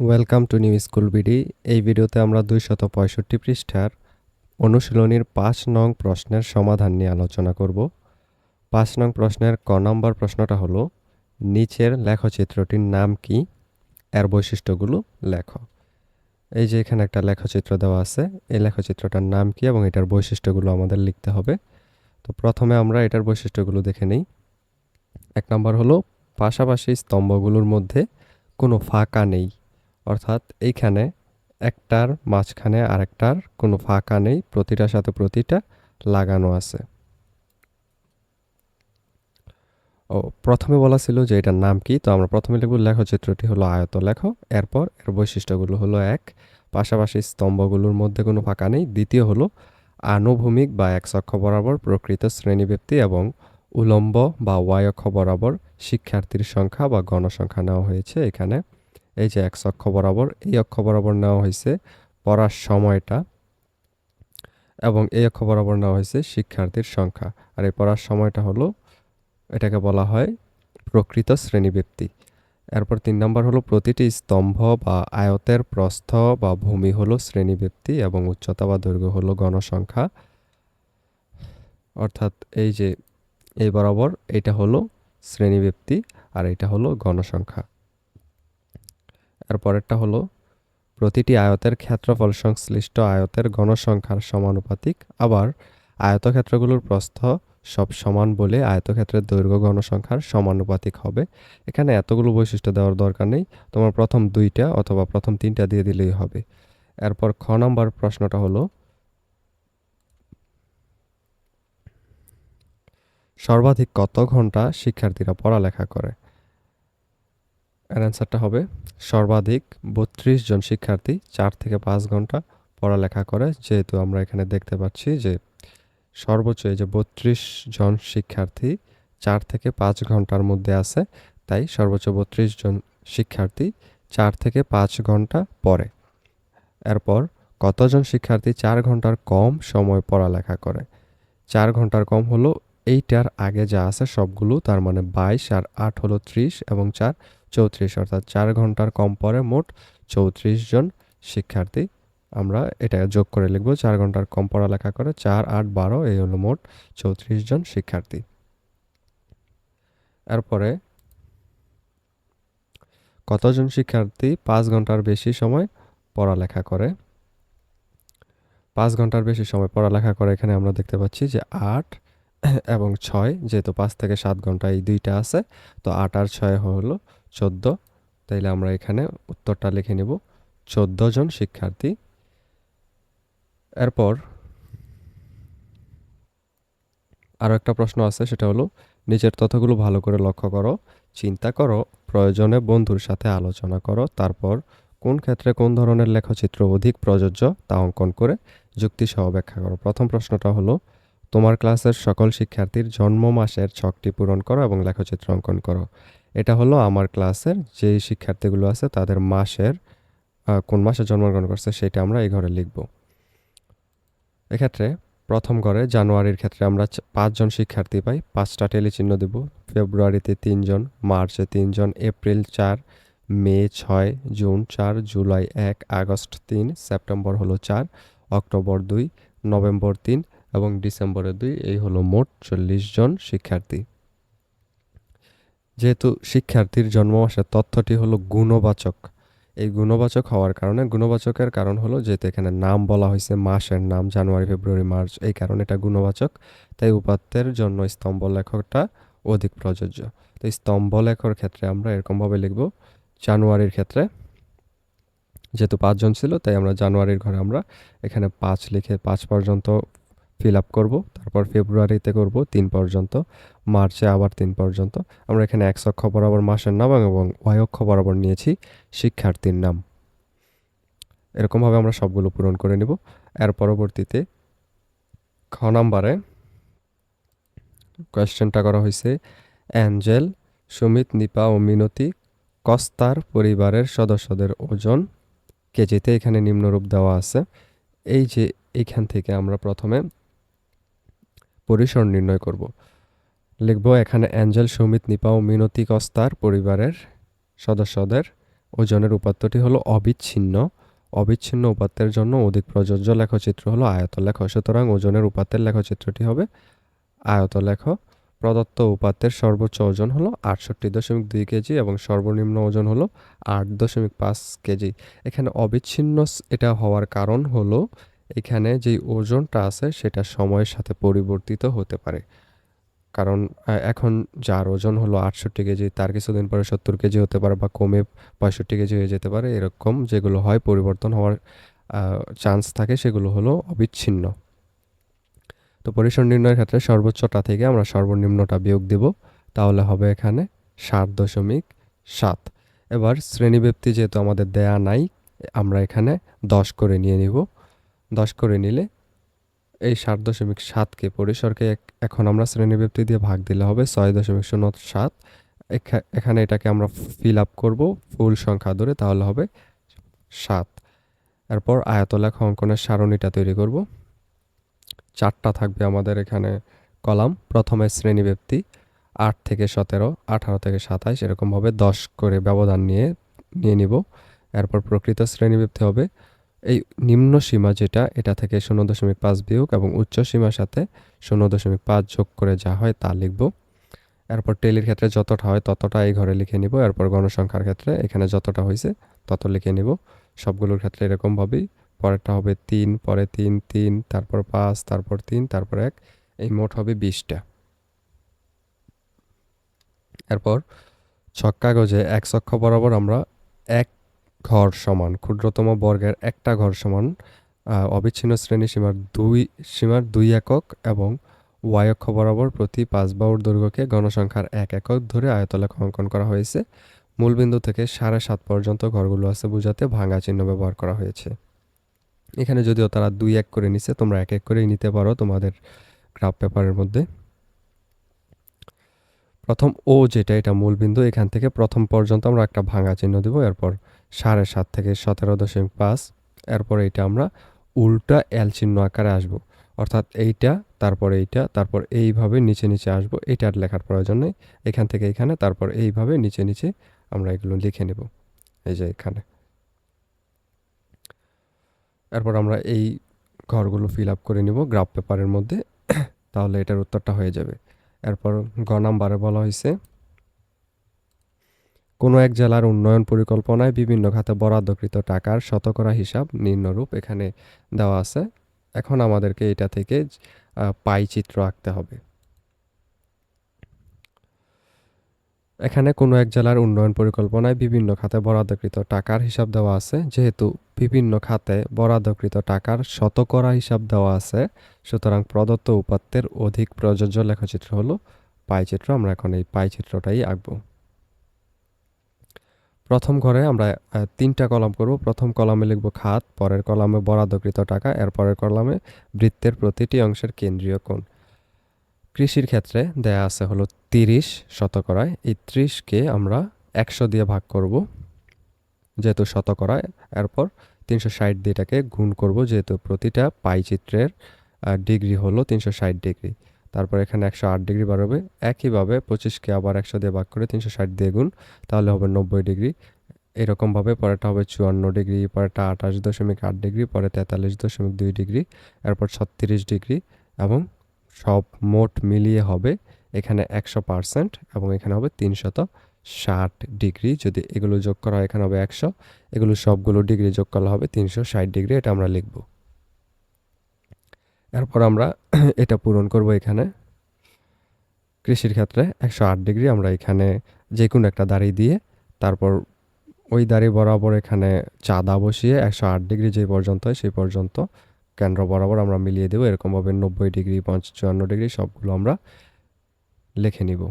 Welcome to new school BD এই ভিডিওতে আমরা দুইশত পঁয়ষট্টি পৃষ্ঠার অনুশীলনীর পাঁচ নং প্রশ্নের সমাধান নিয়ে আলোচনা করব। পাঁচ নং প্রশ্নের ক নম্বর প্রশ্নটা হলো, নিচের লেখচিত্রটির নাম কি? এর বৈশিষ্ট্যগুলো লেখ। এই যে এখানে একটা লেখচিত্র দেওয়া আছে, এই লেখচিত্রটার নাম কি এবং এটার বৈশিষ্ট্যগুলো আমাদের লিখতে হবে। তো প্রথমে আমরা এটার বৈশিষ্ট্যগুলো দেখে নিই। এক নম্বর হলো, পাশাপাশি স্তম্ভগুলোর মধ্যে কোনো ফাঁকা নেই। অর্থাৎ এইখানে একটার মাঝখানে আরেকটার কোনো ফাঁকা নেই প্রতিটার সাথে প্রতিটা লাগানো আছে। ও, প্রথমে বলা ছিল যে এটার নাম কি? তো আমরা প্রথমে লিখব লেখচিত্রটি হলো আয়ত লেখ এরপর এর বৈশিষ্ট্যগুলো হলো এক, পাশাপাশি স্তম্ভগুলোর মধ্যে কোনো ফাঁকা নেই। দ্বিতীয় হলো আনুভূমিক বা এক অক্ষ বরাবর প্রকৃত শ্রেণীব্যক্তি এবং উলম্ব বা ওয়াই অক্ষ বরাবর শিক্ষার্থীর সংখ্যা বা গণসংখ্যা নেওয়া হয়েছে এখানে। এই যে এক্স অক্ষ বরাবর, এই অক্ষ বরাবর নেওয়া হয়েছে পড়ার সময়টা এবং এই অক্ষ বরাবর নেওয়া হয়েছে শিক্ষার্থীর সংখ্যা। আর এই পড়ার সময়টা হলো, এটাকে বলা হয় প্রকৃত শ্রেণীব্যক্তি এরপর তিন নম্বর হলো প্রতিটি স্তম্ভ বা আয়তের প্রস্থ বা ভূমি হলো শ্রেণীব্যক্তি এবং উচ্চতা বা দৈর্ঘ্য হলো গণসংখ্যা। অর্থাৎ এই যে এই বরাবর এটা হলো শ্রেণীব্যক্তি আর এটা হলো গণসংখ্যা। এর পরেরটা হলো, প্রতিটি আয়তের ক্ষেত্রফল সংশ্লিষ্ট আয়তের গণসংখ্যার সমানুপাতিক, আবার আয়তক্ষেত্রগুলোর প্রস্থ সব সমান বলে আয়তক্ষেত্রের দৈর্ঘ্য গণসংখ্যার সমানুপাতিক হবে। এখানে এতগুলো বৈশিষ্ট্য দেওয়ার দরকার নেই, তোমার প্রথম দুইটা অথবা প্রথম তিনটা দিয়ে দিলেই হবে। এরপর খ নম্বর প্রশ্নটা হলো, সর্বাধিক কত ঘণ্টা শিক্ষার্থীরা পড়ালেখা করে? অ্যান্সারটা হবে, সর্বাধিক বত্রিশ জন শিক্ষার্থী চার থেকে পাঁচ ঘণ্টা পড়ালেখা করে। যেহেতু আমরা এখানে দেখতে পাচ্ছি যে, সর্বোচ্চ এই যে বত্রিশ জন শিক্ষার্থী চার থেকে পাঁচ ঘণ্টার মধ্যে আছে, তাই সর্বোচ্চ বত্রিশ জন শিক্ষার্থী চার থেকে পাঁচ ঘণ্টা পড়ে। এরপর, কতজন শিক্ষার্থী চার ঘণ্টার কম সময় পড়ালেখা করে? চার ঘণ্টার কম হলো, এইটার আগে যা আছে সবগুলো, তার মানে বাইশ আর আট হলো ত্রিশ এবং চার চৌত্রিশ, অর্থাৎ চার ঘণ্টার কম পরে মোট চৌত্রিশ জন শিক্ষার্থী আমরা এটা যোগ করে লিখব। চার ঘণ্টার কম পড়ালেখা করে চার, আট, বারো, এই হলো মোট চৌত্রিশ জন শিক্ষার্থী। এরপরে কতজন শিক্ষার্থী পাঁচ ঘণ্টার বেশি সময় পড়ালেখা করে? পাঁচ ঘণ্টার বেশি সময় পড়ালেখা করে এখানে আমরা দেখতে পাচ্ছি যে আট এবং ছয়, যেহেতু পাঁচ থেকে সাত ঘণ্টা এই দুইটা আছে, তো আট আর ছয় হলো চোদ্দ। তাইলে আমরা এখানে উত্তরটা লিখে নেব। চোদ্দ জন শিক্ষার্থী। এরপর আরও একটা প্রশ্ন আছে, সেটা হলো, নিজের তথ্যগুলো ভালো করে লক্ষ্য করো, চিন্তা করো, প্রয়োজনে বন্ধুর সাথে আলোচনা করো, তারপর কোন ক্ষেত্রে কোন ধরনের লেখচিত্র অধিক প্রযোজ্য তা অঙ্কন করে যুক্তিসহ ব্যাখ্যা করো। প্রথম প্রশ্নটা হলো, তোমার ক্লাসের সকল শিক্ষার্থীর জন্ম মাসের ছকটি পূরণ করো এবং লেখচিত্র অঙ্কন করো। এটা হলো আমার ক্লাসের যে শিক্ষার্থীগুলো আছে তাদের মাসের কোন মাসে জন্মগ্রহণ করছে সেটা আমরা এই ঘরে লিখব। এক্ষেত্রে প্রথম ঘরে জানুয়ারির ক্ষেত্রে আমরা পাঁচজন শিক্ষার্থী পাই, পাঁচটা টেলিচিহ্ন দেব। ফেব্রুয়ারিতে তিনজন, মার্চে তিনজন, এপ্রিল চার, মে ছয়, জুন চার, জুলাই এক, আগস্ট তিন, সেপ্টেম্বর হলো চার, অক্টোবর দুই, নভেম্বর তিন এবং ডিসেম্বরে দুই। এই হলো মোট চল্লিশ জন শিক্ষার্থী। যেহেতু শিক্ষার্থীর জন্মমাসের তথ্যটি হলো গুণবাচক। এই গুণবাচক হওয়ার কারণে, গুণবাচকের কারণ হলো যেহেতু এখানে নাম বলা হয়েছে, মাসের নাম জানুয়ারি, ফেব্রুয়ারি, মার্চ, এই কারণে এটা গুণবাচক। তাই উপাত্তের জন্য স্তম্ভ লেখকটা অধিক প্রযোজ্য। তো স্তম্ভ লেখর ক্ষেত্রে আমরা এরকমভাবে লিখব, জানুয়ারির ক্ষেত্রে যেহেতু পাঁচজন ছিল, তাই আমরা জানুয়ারির ঘরে আমরা এখানে পাঁচ লিখে পাঁচ পর্যন্ত ফিল আপ করব, তারপর ফেব্রুয়ারিতে করব তিন পর্যন্ত, মার্চে আবার তিন পর্যন্ত। আমরা এখানে এক অক্ষ বরাবর মাসের নাম এবং ওয়াই অক্ষ বরাবর নিয়েছি শিক্ষার্থীর নাম। এরকমভাবে আমরা সবগুলো পূরণ করে নিব। এর পরবর্তীতে খ নাম্বারে কোয়েশ্চেনটা করা হয়েছে, অ্যাঞ্জেল, সুমিত, নিপা ও মিনতি কস্তার পরিবারের সদস্যদের ওজন কেজিতে এখানে নিম্নরূপ দেওয়া আছে। এই যে এইখান থেকে আমরা প্রথমে পরিসর নির্ণয় করব। লিখব, এখানে অ্যাঞ্জেল, সুমিত, নিপা ও মিনতি কস্তার পরিবারের সদস্যদের ওজনের উপাত্তটি হলো অবিচ্ছিন্ন। অবিচ্ছিন্ন উপাত্তের জন্য অধিক প্রযোজ্য লেখচিত্র হলো আয়তলেখ। সুতরাং ওজনের উপাত্তের লেখচিত্রটি হবে আয়তলেখ। প্রদত্ত উপাত্তের সর্বোচ্চ ওজন হলো আটষট্টি দশমিক দুই কেজি এবং সর্বনিম্ন ওজন হলো আট দশমিক পাঁচ কেজি। এখানে অবিচ্ছিন্ন এটা হওয়ার কারণ হলো এখানে যেই ওজনটা আছে সেটা সময়ের সাথে পরিবর্তিত হতে পারে। কারণ এখন যার ওজন হলো আটষট্টি কেজি, তার কিছুদিন পরে সত্তর কেজি হতে পারে বা কমে পঁয়ষট্টি কেজি হয়ে যেতে পারে। এরকম যেগুলো হয় পরিবর্তন হওয়ার চান্স থাকে সেগুলো হলো অবিচ্ছিন্ন। তো পরিসর নির্ণয়ের ক্ষেত্রে সর্বোচ্চটা থেকে আমরা সর্বনিম্নটা বিয়োগ দেব। তাহলে হবে এখানে সাত দশমিক সাত। এবার শ্রেণীব্যক্তি যেহেতু আমাদের দেয়া নাই, আমরা এখানে দশ করে নিয়ে নিব। দশ করে নিলে এই সাত দশমিক সাতকে পরিসরকে এখন আমরা শ্রেণীব্যক্তি দিয়ে ভাগ দিলে হবে ছয় দশমিক শূন্য সাত। এখানে এটাকে আমরা ফিল আপ করব ফুল সংখ্যা ধরে, তাহলে হবে সাত। এরপর আয়তলেখ অঙ্কনের সারণীটা তৈরি করব। চারটা থাকবে আমাদের এখানে কলাম, প্রথমে শ্রেণীব্যক্তি আট থেকে সতেরো, আঠারো থেকে সাতাইশ, এরকমভাবে দশ করে ব্যবধান নিয়ে নিয়ে নিব। এরপর প্রকৃত শ্রেণীব্যক্তি হবে এই নিম্ন সীমা যেটা, এটা থেকে শূন্য দশমিক পাঁচ বিয়োগ এবং উচ্চ সীমার সাথে শূন্য দশমিক পাঁচ যোগ করে যা হয় তা লিখব। এরপর টেলির ক্ষেত্রে যতটা হয় ততটা এই ঘরে লিখে নিব। এরপর গণসংখ্যার ক্ষেত্রে এখানে যতটা হয়েছে তত লিখে নিব। সবগুলোর ক্ষেত্রে এরকমভাবেই পরেরটা হবে তিন, পরে তিন তিন, তারপর পাঁচ, তারপর তিন, তারপর এক, এই মোট হবে বিশটা। এরপর ছক কাগজে এক চক্ষ বরাবর আমরা এক ঘর সমান, ক্ষুদ্রতম বর্গের একটা ঘর সমান অবিচ্ছিন্ন শ্রেণি সীমার দুই সীমার দুই একক এবং ওয়াই অক্ষ বরাবর প্রতি পাঁচ বাহুর দৈর্ঘ্যকে গণসংখ্যার এক একক ধরে আয়তলেখ অঙ্কন করা হয়েছে। মূলবিন্দু থেকে সাড়ে সাত পর্যন্ত ঘরগুলো আছে বোঝাতে ভাঙা চিহ্ন ব্যবহার করা হয়েছে। এখানে যদিও তারা দুই এক করে নিছে, তোমরা এক এক করেই নিতে পারো তোমাদের গ্রাফ পেপারের মধ্যে। প্রথম ও যেটা, এটা মূল বিন্দু, এখান থেকে প্রথম পর্যন্ত আমরা একটা ভাঙা চিহ্ন দেব, এরপর সাড়ে সাত থেকে সতেরো দশমিক পাঁচ, এরপর এইটা আমরা উল্টা এল চিহ্ন আকারে আসব। অর্থাৎ এইটা, তারপর এইটা, তারপর এইভাবে নিচে নিচে আসব এটা আর লেখার প্রয়োজন নেই, এখান থেকে এখানে, তারপর এইভাবে নিচে নিচে আমরা এগুলো লিখে নেব, এই যে এখানে। এরপর আমরা এই ঘরগুলো ফিল আপ করে নিব, গ্রাফ পেপারের মধ্যে, তাহলে এটার উত্তরটা হয়ে যাবে। এরপর গ নাম্বারে বলা হয়েছে, কোনো এক জেলার উন্নয়ন পরিকল্পনায় বিভিন্ন খাতে বরাদ্দকৃত টাকার শতকরা হিসাব নিম্নরূপ এখানে দেওয়া আছে। এখন আমাদেরকে এটা থেকে পাই চিত্র আঁকতে হবে। এখানে কোনো এক জেলার উন্নয়ন পরিকল্পনায় বিভিন্ন খাতে বরাদ্দকৃত টাকার হিসাব দেওয়া আছে। যেহেতু বিভিন্ন খাতে বরাদ্দকৃত টাকার শতকরা হিসাব দেওয়া আছে, সুতরাং প্রদত্ত উপাত্তের অধিক প্রযোজ্য লেখচিত্র হলো পাই চিত্র আমরা এখন এই পাই চিত্রটাই আঁকবো। প্রথম ঘরে আমরা তিনটা কলাম করব। প্রথম কলামে লিখব খাত, পরের কলামে বরাদ্দকৃত টাকা এর পরের কলামে বৃত্তের প্রতিটি অংশের কেন্দ্রীয় কোণ। কৃষির ক্ষেত্রে দেয়া আছে হলো তিরিশ শতকরায়। এই ত্রিশকে আমরা একশো দিয়ে ভাগ করব, যেহেতু শতকরায়। এরপর তিনশো ষাট দিয়ে এটাকে গুণ করব, যেহেতু প্রতিটা পাই চিত্রের ডিগ্রি হলো তিনশো ষাট ডিগ্রি। তারপর এখানে একশো আট ডিগ্রি বাড়বে। একইভাবে পঁচিশকে আবার একশো দিয়ে ভাগ করে তিনশো ষাট দিয়ে গুণ, তাহলে হবে নব্বই ডিগ্রি। এরকমভাবে পরেরটা হবে চুয়ান্ন ডিগ্রি, পরেরটা আঠাশ দশমিক আট ডিগ্রি, পরে তেতাল্লিশ দশমিক দুই ডিগ্রি, এরপর ছত্রিশ ডিগ্রি এবং সব মোট মিলিয়ে হবে এখানে একশো পার্সেন্ট এবং এখানে হবে তিনশত ষাট ডিগ্রি। যদি এগুলো যোগ করা হয়, এখানে হবে একশো। এগুলো সবগুলো ডিগ্রি যোগ করলে হবে তিনশো ষাট ডিগ্রি, এটা আমরা লিখব। এরপর আমরা এটা পূরণ করব এখানে। কৃষির ক্ষেত্রে একশো আট ডিগ্রি আমরা এখানে যে কোনো একটা দাড়ি দিয়ে, তারপর ওই দাড়ি বরাবর এখানে চাঁদা বসিয়ে একশো আট ডিগ্রি যে পর্যন্ত হয়, সেই পর্যন্ত কেন্দ্র বরাবর আমরা মিলিয়ে দেবো। এরকমভাবে নব্বই ডিগ্রি পঞ্চান্ন ডিগ্রি সবগুলো আমরা লিখে নিব।